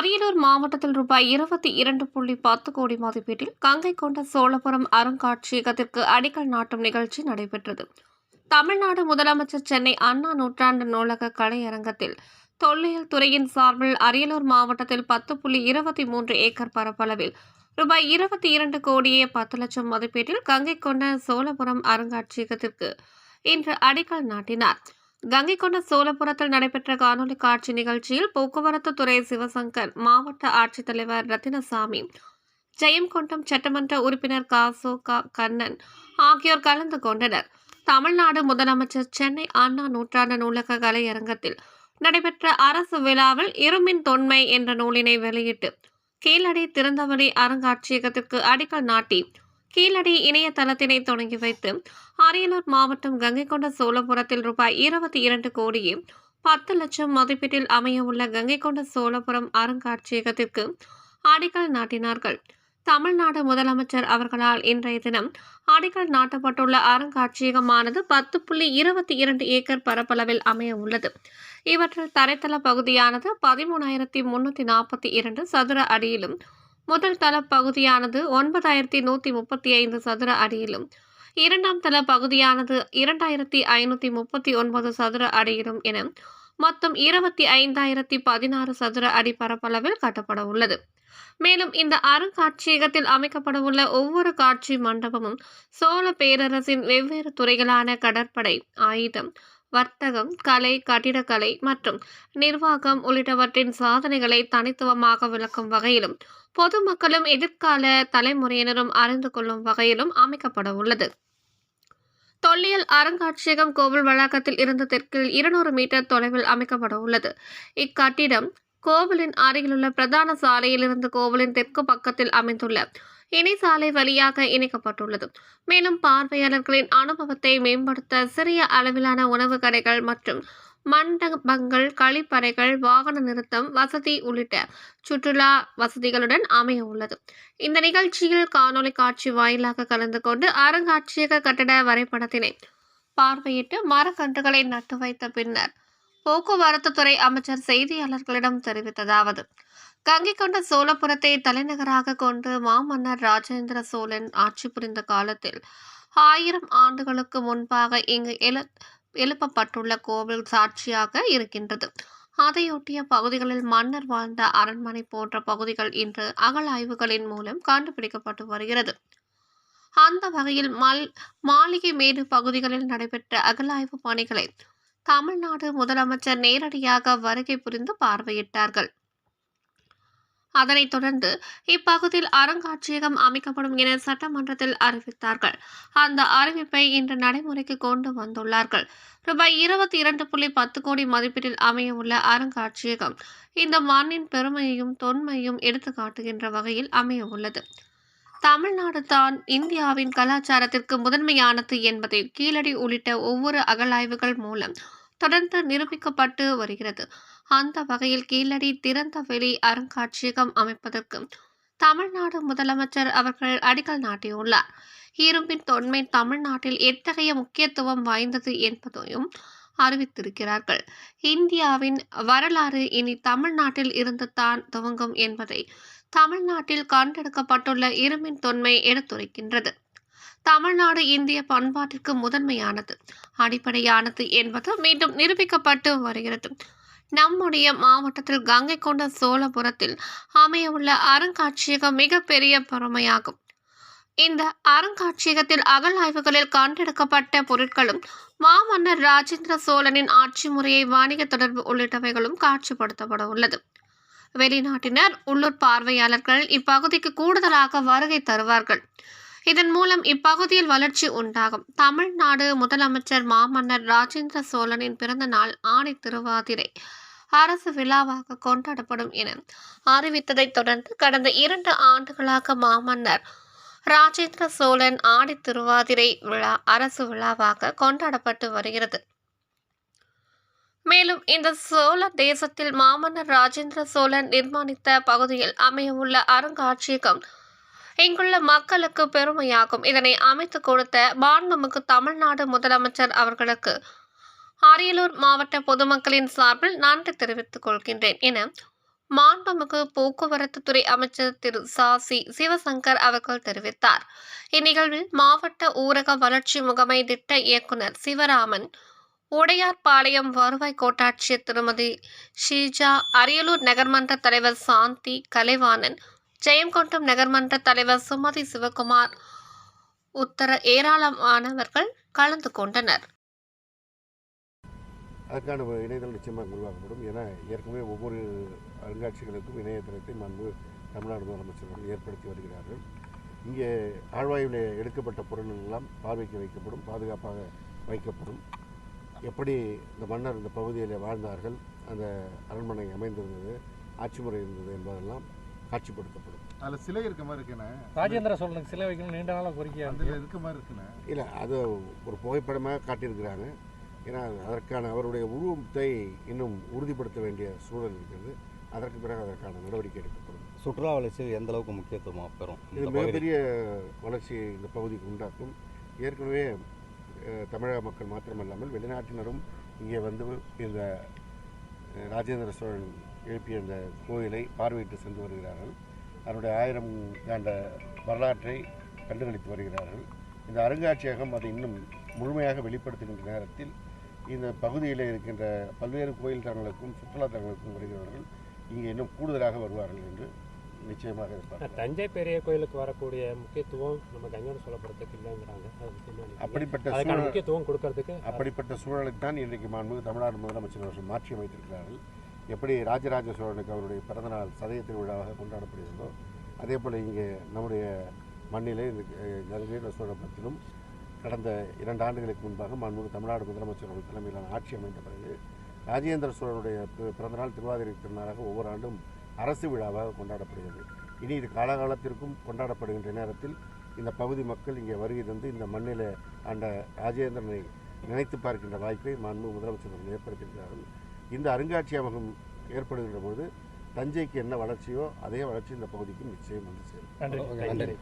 அரியலூர் மாவட்டத்தில் ரூபாய் இருபத்தி இரண்டு புள்ளி பத்து கோடி மதிப்பீட்டில் கங்கை கொண்ட சோழபுரம் அருங்காட்சியகத்திற்கு அடிக்கல் நாட்டும் நிகழ்ச்சி நடைபெற்றது. தமிழ்நாடு முதலமைச்சர் சென்னை அண்ணா நூற்றாண்டு நூலக கலையரங்கத்தில் தொல்லியல் துறையின் சார்பில் அரியலூர் மாவட்டத்தில் பத்து புள்ளி இருபத்தி மூன்று ஏக்கர் பரப்பளவில் ரூபாய் இருபத்தி இரண்டு கோடியே பத்து லட்சம் மதிப்பீட்டில் கங்கை கொண்ட சோழபுரம் அருங்காட்சியகத்திற்கு இன்று அடிக்கல் நாட்டினார். கங்கை கொண்ட சோழபுரத்தில் நடைபெற்ற காணொலி காட்சி நிகழ்ச்சியில் போக்குவரத்து துறை சிவசங்கர் மாவட்ட ஆட்சித்தலைவர் ரத்தினசாமி ஜெயம்கொண்டம் சட்டமன்ற உறுப்பினர் காசோகா கண்ணன் ஆகியோர் கலந்து கொண்டனர். தமிழ்நாடு முதலமைச்சர் சென்னை அண்ணா நூற்றாண்டு நூலக கலையரங்கத்தில் நடைபெற்ற அரசு விழாவில் இருமின் தொன்மை என்ற நூலினை வெளியிட்டு கீழடி திறந்தவெளி அருங்காட்சியகத்திற்கு அடிக்கல் நாட்டி கீழடி இணையதளத்தினை தொடங்கி வைத்து அரியலூர் மாவட்டம் கங்கை கொண்ட சோழபுரத்தில் ரூபாய் இருபத்தி இரண்டு கோடியே பத்து லட்சம் மதிப்பீட்டில் அமையவுள்ள கங்கை கொண்ட சோழபுரம் அருங்காட்சியகத்திற்கு அடிக்கல் நாட்டினார்கள். தமிழ்நாடு முதலமைச்சர் அவர்களால் இன்றைய தினம் அடிக்கல் நாட்டப்பட்டுள்ள அருங்காட்சியகமானது பத்து புள்ளி இருபத்தி இரண்டு ஏக்கர் பரப்பளவில் அமைய உள்ளது இவற்றில் தரைத்தள பகுதியானது பதிமூணாயிரத்தி முன்னூற்றி நாற்பத்தி இரண்டு சதுர அடியிலும் முதல் தள பகுதியானது ஒன்பதாயிரத்தி நூற்றி முப்பத்தி ஐந்து சதுர அடியிலும் இரண்டாம் தள பகுதியானது இரண்டாயிரத்தி ஐநூற்றி முப்பத்தி ஒன்பது சதுர அடியிலும் என மொத்தம் இருபத்தி ஐந்தாயிரத்தி பதினாறு சதுர அடி பரப்பளவில் கட்டப்பட உள்ளது. மேலும் இந்த அருங்காட்சியகத்தில் அமைக்கப்படவுள்ள ஒவ்வொரு காட்சி மண்டபமும் சோழ பேரரசின் வெவ்வேறு துறைகளான கடற்படை ஆயுதம் வர்த்தகம் கலை கட்டிடக்கலை மற்றும் நிர்வாகம் உள்ளிட்டவற்றின் சாதனைகளை தனித்துவமாக விளக்கும் வகையிலும் பொதுமக்களும் எதிர்கால தலைமுறையினரும் அறிந்து கொள்ளும் வகையிலும் அமைக்கப்பட உள்ளது. தொல்லியல் அருங்காட்சியகம் கோவில் வளாகத்தில் இருந்து தெற்கில் இருநூறு மீட்டர் தொலைவில் அமைக்கப்பட உள்ளது. இக்கட்டிடம் கோவிலின் அருகிலுள்ள பிரதான சாலையிலிருந்து கோவிலின் தெற்கு பக்கத்தில் அமைந்துள்ள இணை சாலை வழியாக இணைக்கப்பட்டுள்ளது. மேலும் பார்வையாளர்களின் அனுபவத்தை மேம்படுத்த சிறிய அளவிலான உணவு கடைகள் மற்றும் மண்டபங்கள் கழிப்பறைகள் வாகன நிறுத்தம் வசதி உள்ளிட்ட சுற்றுலா வசதிகளுடன் அமைய உள்ளது. இந்த நிகழ்ச்சியில் காணொலி காட்சி வாயிலாக கலந்து கொண்டு அருங்காட்சியக கட்டட வரைபடத்தினை பார்வையிட்டு மரக்கன்றுகளை நட்டு வைத்த பின்னர் போக்குவரத்து துறை அமைச்சர் செய்தியாளர்களிடம் தெரிவித்ததாவது கங்கை கொண்ட சோழபுரத்தை தலைநகராக கொண்டு மாமன்னர் ராஜேந்திர சோழன் ஆட்சி புரிந்த காலத்தில் ஆயிரம் ஆண்டுகளுக்கு முன்பாக இங்கு எழு எழுப்பப்பட்டுள்ள கோவில் சாட்சியாக இருக்கின்றது. அதையொட்டிய பகுதிகளில் மன்னர் வாழ்ந்த அரண்மனை போன்ற பகுதிகள் இன்று அகழாய்வுகளின் மூலம் கண்டுபிடிக்கப்பட்டு வருகிறது. அந்த வகையில் மல் மாளிகை மேடு பகுதிகளில் நடைபெற்ற அகழாய்வு பணிகளை தமிழ்நாடு முதலமைச்சர் நேரடியாக வருகை புரிந்து பார்வையிட்டார்கள். அதனைத் தொடர்ந்து இப்பகுதியில் அருங்காட்சியகம் அமைக்கப்படும் என சட்டமன்றத்தில் அறிவித்தார்கள். அந்த அறிவிப்பை இன்று நடைமுறைக்கு கொண்டு வந்துள்ளார்கள். ரூபாய் இருபத்தி இரண்டு புள்ளி பத்து கோடி மதிப்பீட்டில் அமையவுள்ள அருங்காட்சியகம் இந்த மண்ணின் பெருமையையும் தொன்மையும் எடுத்துக்காட்டுகின்ற வகையில் அமைய உள்ளது தமிழ்நாடு தான் இந்தியாவின் கலாச்சாரத்திற்கு முதன்மையானது என்பதை கீழடி உள்ளிட்ட ஒவ்வொரு அகழாய்வுகள் மூலம் தொடர்ந்து நிரூபிக்கப்பட்டு வருகிறது. அந்த வகையில் கீழடி திறந்த வெளி அருங்காட்சியகம் அமைப்பதற்கு தமிழ்நாடு முதலமைச்சர் அவர்கள் அடிக்கல் நாட்டியுள்ளார். இரும்பின் தொன்மை தமிழ்நாட்டில் எத்தகைய முக்கியத்துவம் வாய்ந்தது என்பதையும் அறிவித்திருக்கிறார்கள். இந்தியாவின் வரலாறு இனி தமிழ்நாட்டில் இருந்து தான் துவங்கும் என்பதை தமிழ்நாட்டில் கண்டெடுக்கப்பட்டுள்ள இருமின் தொன்மை எடுத்துரைக்கின்றது தமிழ்நாடு இந்திய பண்பாட்டிற்கு முதன்மையானது. அடிப்படையானது என்பது மீண்டும் நிரூபிக்கப்பட்டு வருகிறது. நம்முடைய மாவட்டத்தில் கங்கை கொண்ட சோழபுரத்தில் அமையவுள்ள அருங்காட்சியகம் மிகப்பெரிய பெருமையாகும். இந்த அருங்காட்சியகத்தில் அகழாய்வுகளில் கண்டெடுக்கப்பட்ட பொருட்களும் மாமன்னர் ராஜேந்திர சோழனின் ஆட்சி முறையை வாணிக தொடர்பு உள்ளிட்டவைகளும் காட்சிப்படுத்தப்பட உள்ளது. வெளிநாட்டினர் உள்ளூர் பார்வையாளர்கள் இப்பகுதிக்கு கூடுதலாக வருகை தருவார்கள். இதன் மூலம் இப்பகுதியில் வளர்ச்சி உண்டாகும். தமிழ்நாடு முதலமைச்சர் மாமன்னர் ராஜேந்திர சோழனின் பிறந்த நாள் ஆணை திருவாதிரை அரசு விழாவாக கொண்டாடப்படும் என அறிவித்ததைத் தொடர்ந்து கடந்த இரண்டு ஆண்டுகளாக மாமன்னர் ராஜேந்திர சோழன் ஆடி திருவாதிரை விழா அரசு விழாவாக கொண்டாடப்பட்டு வருகிறது. மேலும் இந்த சோழ தேசத்தில் மாமன்னர் ராஜேந்திர சோழன் நிர்மாணித்த பகுதியில் அமையவுள்ள அருங்காட்சியகம் இங்குள்ள மக்களுக்கு பெருமையாகும். இதனை அமைத்து கொடுத்த பான்மமுக்கு தமிழ்நாடு முதலமைச்சர் அவர்களுக்கு அரியலூர் மாவட்ட பொதுமக்களின் சார்பில் நன்றி தெரிவித்துக் கொள்கின்றேன். என மாண்புமிகு போக்குவரத்து துறை அமைச்சர் திரு சாசி சிவசங்கர் அவர்கள் தெரிவித்தார். இந்நிகழ்வில் மாவட்ட ஊரக வளர்ச்சி முகமை திட்ட இயக்குனர் சிவராமன் உடையார்பாளையம் வருவாய் கோட்டாட்சியர் திருமதி ஷீஜா அரியலூர் நகர்மன்ற தலைவர் சாந்தி கலைவாணன் ஜெயங்கொண்டம் நகர்மன்ற தலைவர் சுமதி சிவகுமார் உத்தர ஏராளமானவர்கள் கலந்து கொண்டனர். அதுக்கான ஒரு இணையதளம் நிச்சயமாக உருவாக்கப்படும் ஏன்னா ஏற்கனவே ஒவ்வொரு அருங்காட்சிகளுக்கும் இணையதளத்தை மாண்பு தமிழ்நாடு முதலமைச்சர் அவர்கள் ஏற்படுத்தி வருகிறார்கள். இங்கே ஆழ்வாயில் எடுக்கப்பட்ட பொருள்கள் எல்லாம் பார்வைக்கு வைக்கப்படும் பாதுகாப்பாக வைக்கப்படும். எப்படி இந்த மன்னர் இந்த பகுதியில் வாழ்ந்தார்கள் அந்த அரண்மனை அமைந்திருந்தது ஆட்சி முறை இருந்தது என்பதெல்லாம் காட்சிப்படுத்தப்படும். அதில் சிலை இருக்க மாதிரி இருக்குண்ணே. ராஜேந்திர சோழனுக்கு சிலை வைக்கணும் நீண்ட நாளாக கோரிக்கையாக அதில் இருக்கு. இருக்க மாதிரி இருக்குண்ணே. இல்லை அது ஒரு புகைப்படமாக காட்டியிருக்கிறாங்க. ஏன்னா அதற்கான அவருடைய உருவத்தை இன்னும் உறுதிப்படுத்த வேண்டிய சூழல் இருக்கிறது. அதற்கு பிறகு அதற்கான நடவடிக்கை எடுக்கப்படும். சுற்றுலா வளர்ச்சி எந்த அளவுக்கு முக்கியத்துவமாக பெறும் இது மிகப்பெரிய வளர்ச்சியை இந்த பகுதிக்கு உண்டாக்கும். ஏற்கனவே தமிழக மக்கள் மாத்திரமல்லாமல் வெளிநாட்டினரும் இங்கே வந்து இந்த ராஜேந்திர சோழன் எழுப்பிய இந்த கோயிலை பார்வையிட்டு சென்று வருகிறார்கள். அதனுடைய ஆயிரம் ஆண்ட வரலாற்றை கண்டுகளித்து வருகிறார்கள். இந்த அருங்காட்சியகம் அதை இன்னும் முழுமையாக வெளிப்படுத்துகின்ற நேரத்தில் இந்த பகுதியில் இருக்கின்ற பல்வேறு கோயில் தலங்களுக்கும் சுற்றுலா தலங்களுக்கும் வருகிறவர்கள் இங்கே இன்னும் கூடுதலாக வருவார்கள் என்று நிச்சயமாக எதிர்பார்க்கிறேன். தஞ்சை பெரிய கோயிலுக்கு வரக்கூடிய முக்கியத்துவம் நம்ம கங்கோட சோழபுரத்துக்கு இல்லைங்கிறாங்க? அப்படிப்பட்ட சூழல் முக்கியத்துவம் கொடுக்கறதுக்கு அப்படிப்பட்ட சூழலுக்கு தான் இன்றைக்கு மாண்புமிகு தமிழ்நாடு முதலமைச்சர் அவர்கள் மாற்றி அமைத்திருக்கிறார்கள். எப்படி ராஜராஜ சோழனுக்கு அவருடைய பிறந்தநாள் சதய திருவிழாவாக கொண்டாடப்படுகிறதோ அதே போல் இங்கே நம்முடைய மண்ணிலே இந்த கங்கை சோழபுரத்திலும் கடந்த இரண்டு ஆண்டுகளுக்கு முன்பாக மாண்புமிகு தமிழ்நாடு முதலமைச்சர் அவர்கள் தலைமையிலான ஆட்சி அமைந்த பிறகு ராஜேந்திர சோழனுடைய பிறந்தநாள் திருவாதிரை திருநாளாக ஒவ்வொரு ஆண்டும் அரசு விழாவாக கொண்டாடப்படுகிறது. இனி இது காலகாலத்திற்கும் கொண்டாடப்படுகின்ற நேரத்தில் இந்த பகுதி மக்கள் இங்கே வருகை தந்து இந்த மண்ணில் ஆண்ட ராஜேந்திரனை நினைத்து பார்க்கின்ற வாய்ப்பை மாண்பு முதலமைச்சர் அவர்கள் ஏற்படுத்தியிருக்கிறார்கள். இந்த அருங்காட்சியகம் ஏற்படுகின்ற பொழுது தஞ்சைக்கு என்ன வளர்ச்சியோ அதே வளர்ச்சி இந்த பகுதிக்கும் நிச்சயம் வந்து சேரும். நன்றி. நன்றி.